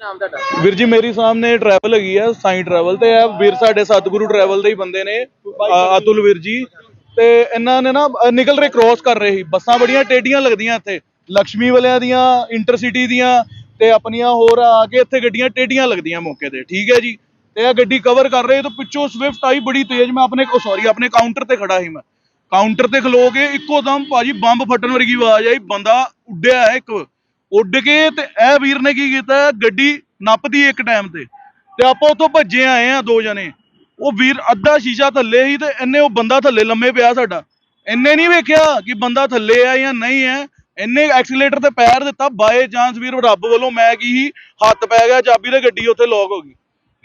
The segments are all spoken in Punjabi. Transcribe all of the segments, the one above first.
ਨਾਮ ਤੁਹਾਡਾ? ਵੀਰ ਜੀ ਮੇਰੀ ਸਾਹਮਣੇ ਟਰੈਵਲ ਹੈਗੀ ਆ ਸਾਈ ਟਰੈਵਲ ਤੇ ਇਹ ਵੀਰ ਸਾਡੇ ਸਤਿਗੁਰੂ ਟਰੈਵਲ ਦੇ ਹੀ ਬੰਦੇ ਨੇ ਅ- ਅਤੁਲ ਵੀਰ ਜੀ। ਤੇ ਇਹਨਾਂ ਨੇ ਨਾ ਅ, ਨਿਕਲ ਰਹੇ ਕ੍ਰੋਸ ਕਰ ਰਹੇ ਸੀ। ਬੱਸਾਂ ਬੜੀਆਂ ਟੇਡੀਆਂ ਲੱਗਦੀਆਂ ਇੱਥੇ। ਲక్ష్ਮੀ ਵਾਲਿਆਂ ਦੀਆਂ ਇੰਟਰਸਿਟੀ ਦੀਆਂ ਤੇ ਆਪਣੀਆਂ ਹੋਰ ਆ ਕੇ ਇੱਥੇ ਗੱਡੀਆਂ ਟੇਡੀਆਂ ਲੱਗਦੀਆਂ ਮੌਕੇ ਤੇ। ਠੀਕ ਹੈ ਜੀ? ਤੇ ਇਹ ਗੱਡੀ ਕਵਰ ਕਰ ਰਹੇ ਤਾਂ ਪਿੱਛੋਂ ਸਵਿਫਟ ਆਈ ਬੜੀ ਤੇਜ਼। ਮੈਂ ਆਪਣੇ ਸੌਰੀ ਆਪਣੇ ਕਾਊਂਟਰ ਤੇ ਖੜਾ ਸੀ ਮੈਂ। ਕਾਊਂਟਰ ਤੇ ਖਲੋ ਕੇ ਇੱਕੋ ਦਮ ਭਾਜੀ ਬੰਬ ਫਟਣ ਵਰਗੀ ਆਵਾਜ਼ ਆਈ। ਬੰਦਾ ਉੱਡਿਆ ਹੈ ਇੱਕ। ਉੱਡ ਕੇ ਤੇ ਇਹ ਵੀਰ ਨੇ ਕੀ ਕੀਤਾ? ਗੱਡੀ ਨੱਪਦੀ ਇੱਕ ਟਾਈਮ ਤੇ। ਤੇ ਆਪਾਂ ਉੱਥੋਂ ਭੱਜੇ ਆਏ ਆ ਦੋ ਜਣੇ। ਉਹ ਵੀਰ ਅੱਧਾ ਸ਼ੀਸ਼ਾ ਥੱਲੇ ਸੀ ਤੇ ਇਹਨੇ ਉਹ ਬੰਦਾ ਥੱਲੇ ਲੰਮੇ ਪਿਆ ਸਾਡਾ। ਇਹਨੇ ਨਹੀਂ ਵੇਖਿਆ ਕਿ ਬੰਦਾ ਥੱਲੇ ਆ ਜਾਂ ਨਹੀਂ ਹੈ ਇਹਨੇ ਐਕਸੀਲੇਟਰ ਤੇ ਪੈਰ ਦਿੱਤਾ। ਬਾਏ ਚਾਂਸ ਵੀਰ ਰੱਬ ਵੱਲੋਂ ਮੈਂ ਕੀ ਸੀ? ਹੱਥ ਪੈ ਗਿਆ ਚਾਬੀ ਤੇ ਗੱਡੀ ਉੱਥੇ ਲੌਕ ਹੋ ਗਈ।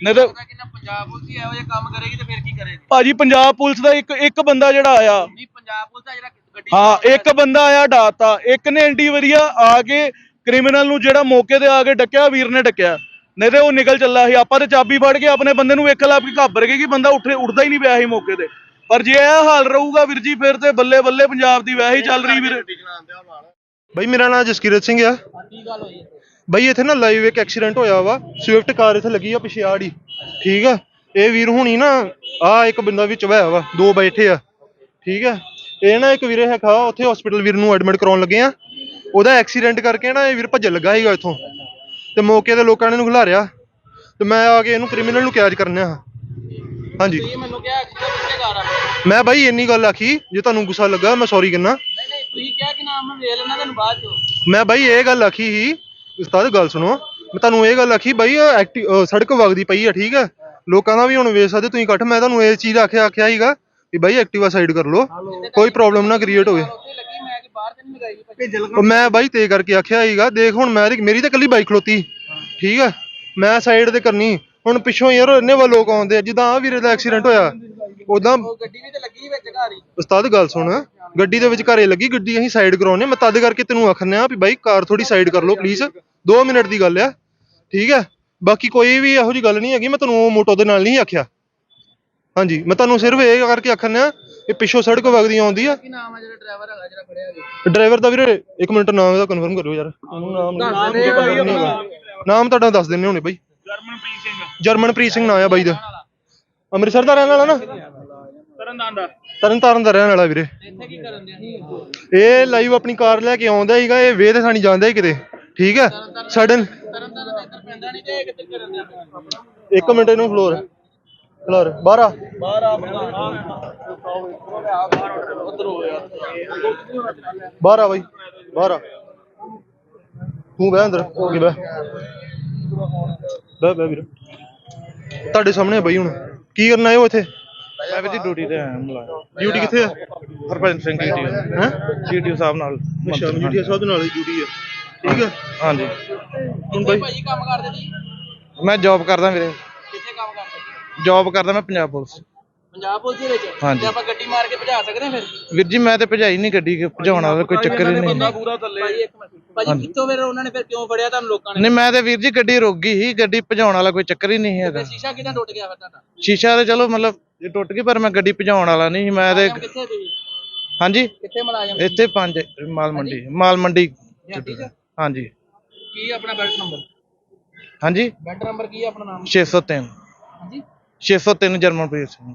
ਨਹੀਂ ਤੇ ਪੰਜਾਬ ਪੁਲਿਸ ਹੀ ਇਹੋ ਜਿਹਾ ਕੰਮ ਕਰੇਗੀ ਤੇ ਫਿਰ ਕੀ ਕਰੇਗੀ? ਭਾਜੀ ਪੰਜਾਬ ਪੁਲਿਸ ਦਾ ਇੱਕ ਇੱਕ ਬੰਦਾ ਜਿਹੜਾ ਆਇਆ। ਨਹੀਂ ਪੰਜਾਬ ਪੁਲਿਸ ਦਾ ਜਿਹੜਾ ਗੱਡੀ ਹਾਂ ਇੱਕ ਬੰਦਾ ਆਇਆ ਡਾਤਾ। ਇੱਕ ਨੇ ਐਂਟੀ ਵਰੀਆ ਆ ਕੇ ਕ੍ਰਿਮੀਨਲ ਨੂੰ ਜਿਹੜਾ ਮੌਕੇ ਤੇ ਆ ਕੇ ਡੱਕਿਆ, ਵੀਰ ਨੇ ਡੱਕਿਆ। ਨਹੀਂ ਤੇ ਉਹ ਨਿਕਲ ਚੱਲਾ ਸੀ। ਆਪਾਂ ਤੇ ਚਾਬੀ ਫੜ ਕੇ ਆਪਣੇ ਬੰਦੇ ਨੂੰ ਵੇਖ ਲਾ ਵੀ ਘਾਬਰ ਗਏ ਕਿ ਬੰਦਾ ਉੱਠੇ, ਉੱਠਦਾ ਹੀ ਨਹੀਂ ਪਿਆ ਸੀ ਮੌਕੇ ਤੇ। ਪਰ ਜੇ ਇਹ ਹਾਲ ਰਹੂਗਾ ਵੀਰ ਜੀ, ਫਿਰ ਤੇ ਬੱਲੇ ਬੱਲੇ ਪੰਜਾਬ ਦੀ ਵੈਸੇ ਹੀ ਚੱਲ ਰਹੀ ਵੀਰ। ਬਈ, ਮੇਰਾ ਨਾਮ ਜਸਕੀਰਤ ਸਿੰਘ ਆ। ਬਈ, ਇੱਥੇ ਨਾ ਲਾਈਵ ਇੱਕ ਐਕਸੀਡੈਂਟ ਹੋਇਆ ਵਾ। ਸਵਿਫਟ ਕਾਰ ਇੱਥੇ ਲੱਗੀ ਆ ਪਿਛੇ ਹੀ ਠੀਕ ਆ? ਇਹ ਵੀਰ ਹੁਣੀ ਨਾ, ਆ ਇੱਕ ਬੰਦਾ ਵਿੱਚ ਹੋਇਆ ਵਾ। ਦੋ ਬੈਠੇ ਆ। ਠੀਕ ਆ? ਇਹ ਨਾ ਇੱਕ ਵੀਰੇ ਹੈਗਾ, ਉੱਥੇ ਹਸਪੀਟਲ ਵੀਰ ਨੂੰ ਐਡਮਿਟ ਕਰਾਉਣ ਲੱਗੇ ਆ। ਉਹਦਾ ਐਕਸੀਡੈਂਟ ਕਰਕੇ ਨਾ ਇਹ ਵੀਰ ਭੱਜਣ ਲੱਗਾ ਸੀਗਾ ਇੱਥੋਂ। ਤੇ ਮੌਕੇ ਤੇ ਲੋਕਾਂ ਨੇ ਇਹਨੂੰ ਖਿਲਾਰਿਆ। ਤੇ ਮੈਂ ਆ ਕੇ ਇਹਨੂੰ ਕ੍ਰਿਮੀਨਲ ਨੂੰ ਕੈਚ ਕਰਨਿਆ। ਹਾਂਜੀ। ਇਹ ਮੈਨੂੰ ਕਿਹਾ ਕਿ ਪਿੱਛੇ ਕਰ ਆ ਮੈਂ ਬਾਈ ਇੰਨੀ ਗੱਲ ਆਖੀ ਜੇ ਤੁਹਾਨੂੰ ਗੁੱਸਾ ਲੱਗਾ ਮੈਂ ਸੌਰੀ ਕਹਿੰਦਾ ਨਹੀਂ ਨਹੀਂ ਤੁਸੀਂ ਕਿਹਾ ਕਿ ਨਾਮ ਮੈਂ ਵੇਖ ਲੈਣਾ ਤੁਹਾਨੂੰ ਬਾਅਦ ਚੋਂ। ਮੈਂ ਬਾਈ ਇਹ ਗੱਲ ਆਖੀ ਸੀ ਉਸਤਾਦ ਗੱਲ ਸੁਣੋ। ਮੈਂ ਤੁਹਾਨੂੰ ਇਹ ਗੱਲ ਆਖੀ ਬਾਈ ਇਹ ਐਕਟੀ ਅਹ ਸੜਕ ਵਗਦੀ ਪਈ ਆ ਠੀਕ ਆ? ਲੋਕਾਂ ਦਾ ਵੀ ਹੁਣ ਵੇਖ ਸਕਦੇ ਤੁਸੀਂ ਇਕੱਠ ਮੈਂ ਤੁਹਾਨੂੰ ਇਹ ਚੀਜ਼ ਆਖਿਆ ਆਖਿਆ ਸੀਗਾ ਵੀ ਬਾਈ ਐਕਟਿਵਾ ਸਾਈਡ ਕਰ ਲਓ। ਕੋਈ ਪ੍ਰੋਬਲਮ ਨਾ ਕ੍ਰੀਏਟ ਹੋਵੇ। ਉੱਥੇ ਲੱਗੀ ਮੈਂ ਉਹ ਮੈਂ ਬਾਈ ਤੇ ਕਰਕੇ ਆਖਿਆ ਸੀਗਾ ਦੇਖ ਹੁਣ ਮੈਂ ਮੇਰੀ ਤਾਂ ਕੱਲੀ ਬਾਈਕ ਖਲੋਤੀ। ਠੀਕ ਆ? ਮੈਂ ਸਾਈਡ ਤੇ ਕਰਨੀ। ਹੁਣ ਪਿੱਛੋਂ ਯਾਰ ਇੰਨੇ ਵਾ ਲੋਕ ਆਉਂਦੇ ਆ ਜਿੱਦਾਂ ਆ ਵੀਰੇ ਦਾ ਐਕਸੀਡੈਂਟ ਹੋਇਆ। ਉਦਾਂ ਗੱਡੀ ਵੀ ਤੇ ਲੱਗੀ ਵਿੱਚ ਘਰ ਹੀ। ਉਸਤਾਦ ਗੱਲ ਸੁਣ। ਗੱਡੀ ਦੇ ਵਿੱਚ ਘਰੇ ਲੱਗੀ ਗੱਡੀ ਅਸੀਂ ਸਾਈਡ ਕਰਾਉਨੇ ਮੈਂ ਤਦ ਕਰਕੇ ਤੈਨੂੰ ਆਖਨੇ ਆ ਵੀ ਬਾਈ ਕਾਰ ਥੋੜੀ ਸਾਈਡ ਕਰ ਲਓ ਪਲੀਜ਼ 2 ਮਿੰਟ ਦੀ ਗੱਲ ਆ। ਠੀਕ ਹੈ ਬਾਕੀ ਕੋਈ ਵੀ ਇਹੋ ਜੀ ਗੱਲ ਨਹੀਂ ਹੈਗੀ। ਮੈਂ ਤੁਹਾਨੂੰ ਮੋਟੋ ਦੇ ਨਾਲ ਨਹੀਂ ਆਖਿਆ। ਹਾਂਜੀ ਮੈਂ ਤੁਹਾਨੂੰ ਸਿਰਫ ਇਹ ਕਰਕੇ ਆਖਨੇ ਆ ਇਹ ਪਿੱਛੋਂ ਸੜਕ ਵਗਦੀ ਆਉਂਦੀ ਆ। ਕੀ ਨਾਮ ਆ ਜਿਹੜਾ ਡਰਾਈਵਰ ਹੈਗਾ ਜਿਹੜਾ ਫੜਿਆ ਗਿਆ ਡਰਾਈਵਰ ਦਾ ਵੀਰੇ ਇੱਕ ਮਿੰਟ ਨਾਮ ਇਹਦਾ ਕਨਫਰਮ ਕਰਿਓ ਯਾਰ। ਨਾਮ ਹੈਗਾ। ਨਾਮ ਤੁਹਾਡਾ ਦੱਸ ਦਿੰਨੇ ਹੋਣੇ ਬਾਈ। ਜਰਮਨਪ੍ਰੀਤ ਸਿੰਘ। ਜਰਮਨਪ੍ਰੀਤ ਸਿੰਘ ਨਾਂ ਆ ਬਾਈ ਦਾ। ਅੰਮ੍ਰਿਤਸਰ ਦਾ ਰਹਿਣ ਵਾਲਾ ਨਾ? ਤਰਨਤਾਰਨ ਦਾ। ਤਰਨ ਤਾਰਨ ਦਾ ਰਹਿਣ ਵਾਲਾ ਵੀਰੇ। ਇੱਥੇ ਕੀ ਕਰਨ ਦੇ ਇਹ ਲਾਈਵ ਆਪਣੀ ਕਾਰ ਲੈ ਕੇ ਆਉਂਦਾ ਸੀਗਾ ਇਹ ਵੇਹ ਤੇ ਸਾਨੀ ਜਾਂਦਾ ਹੀ ਕਿਤੇ। ਠੀਕ ਹੈ ਸਡਨ ਤਰਨ ਤਾਰਨ ਦਾ ਇੱਧਰ ਪੈਂਦਾ ਨਹੀਂ ਤੇ ਇਹ ਕਿੱਧਰ ਕਰਨ ਦੇ ਇੱਕ ਮਿੰਟ ਇਹਨੂੰ ਫਲੋਰ ਫਲੋਰ ਬਾਹਰ ਆ ਬਾਹਰ ਆ ਉਧਰ ਹੋ ਗਿਆ। ਬਾਹਰ ਆ ਬਾਈ ਬਾਹਰ ਆ ਤੂੰ ਬਹਿ ਅੰਦਰ ਹੋ ਕੇ ਬਹਿ। ਬਹਿ ਬਹਿ ਵੀਰ। ਤੁਹਾਡੇ ਸਾਹਮਣੇ ਬਾਈ ਹੁਣ। ਕੀ ਕਰਨਾ ਹੈ ਉਹ ਇੱਥੇ? ਮੈਂ ਵੀ ਡਿਊਟੀ ਤੇ ਆਇਆ ਮੁਲਾਜ਼ਮ ਡਿਊਟੀ ਕਿੱਥੇ ਆ? ਹਰਪੰਚ ਸਿੰਘ ਜੀ ਹੈ? ਜੀਟੀਓ ਸਾਹਿਬ ਨਾਲ। ਅੱਛਾ ਮਜੀਠੀਆ ਸਾਹਿਬ ਦੇ ਨਾਲ ਹੀ ਡਿਊਟੀ ਆ। ਠੀਕ ਆ? ਹਾਂਜੀ। ਹੁਣ ਬਾਈ? ਭਾਈ ਕੰਮ ਕਰਦੇ ਜੀ ਮੈਂ ਜੌਬ ਕਰਦਾ ਵੀਰੇ। ਜੌਬ ਕਰਦਾ ਮੈਂ ਪੰਜਾਬ ਪੁਲਿਸ। ਪੰਜਾਬ ਪੁਲਿਸ ਦੇ ਵਿੱਚ? ਹਾਂਜੀ। ਤੇ ਆਪਾਂ ਗੱਡੀ ਮਾਰ ਕੇ ਭਜਾ ਸਕਦੇ ਹਾਂ ਫਿਰ? ਵੀਰ ਜੀ ਮੈਂ ਤੇ ਭਜਾਈ ਨਹੀਂ ਗੱਡੀ ਕਿ ਭਜਾਉਣ ਵਾਲਾ ਕੋਈ ਚੱਕਰ ਹੀ ਨਹੀਂ। ਪੂਰਾ ਥੱਲੇ। ਭਾਈ ਇੱਕ ਮਿੰਟ। ਭਾਜੀ ਕਿੱਥੋਂ ਫਿਰ ਉਹਨਾਂ ਨੇ ਫਿਰ ਕਿਉਂ ਫੜਿਆ ਤੁਹਾਨੂੰ ਲੋਕਾਂ ਨੇ? ਨਹੀਂ ਮੈਂ ਤੇ ਵੀਰ ਜੀ ਗੱਡੀ ਰੁਕ ਗਈ ਸੀ ਗੱਡੀ ਭਜਾਉਣ ਵਾਲਾ ਕੋਈ ਚੱਕਰ ਹੀ ਨਹੀਂ ਹੈਗਾ। ਸ਼ੀਸ਼ਾ ਕਿਦਾਂ ਟੁੱਟ ਗਿਆ ਫਿਰ ਤੁਹਾਡਾ? ਸ਼ੀਸ਼ਾ ਤੇ ਚਲੋ ਮਤਲਬ ਇਹ ਟੁੱਟ ਗਈ ਪਰ ਮੈਂ ਗੱਡੀ ਭਜਾਉਣ ਵਾਲਾ ਨਹੀਂ ਸੀ ਮੈਂ ਤੇ ਮੁਲਾਜ਼ਮ ਕਿੱਥੇ ਤੁਸੀਂ ਹਾਂਜੀ? ਕਿੱਥੇ ਮੁਲਾਜ਼ਮ ਇੱਥੇ ਪੰਜ ਮਾਲ ਮੰਡੀ ਮਾਲ ਮੰਡੀ। ਹਾਂਜੀ ਕੀ ਆਪਣਾ ਬੈਲਟ ਨੰਬਰ? ਹਾਂਜੀ? ਬੈਲਟ ਨੰਬਰ ਕੀ ਹੈ ਆਪਣਾ ਨਾਮ? 603 ਹਾਂਜੀ। 603 ਜਰਮਨਪ੍ਰੀਤ ਸਿੰਘ।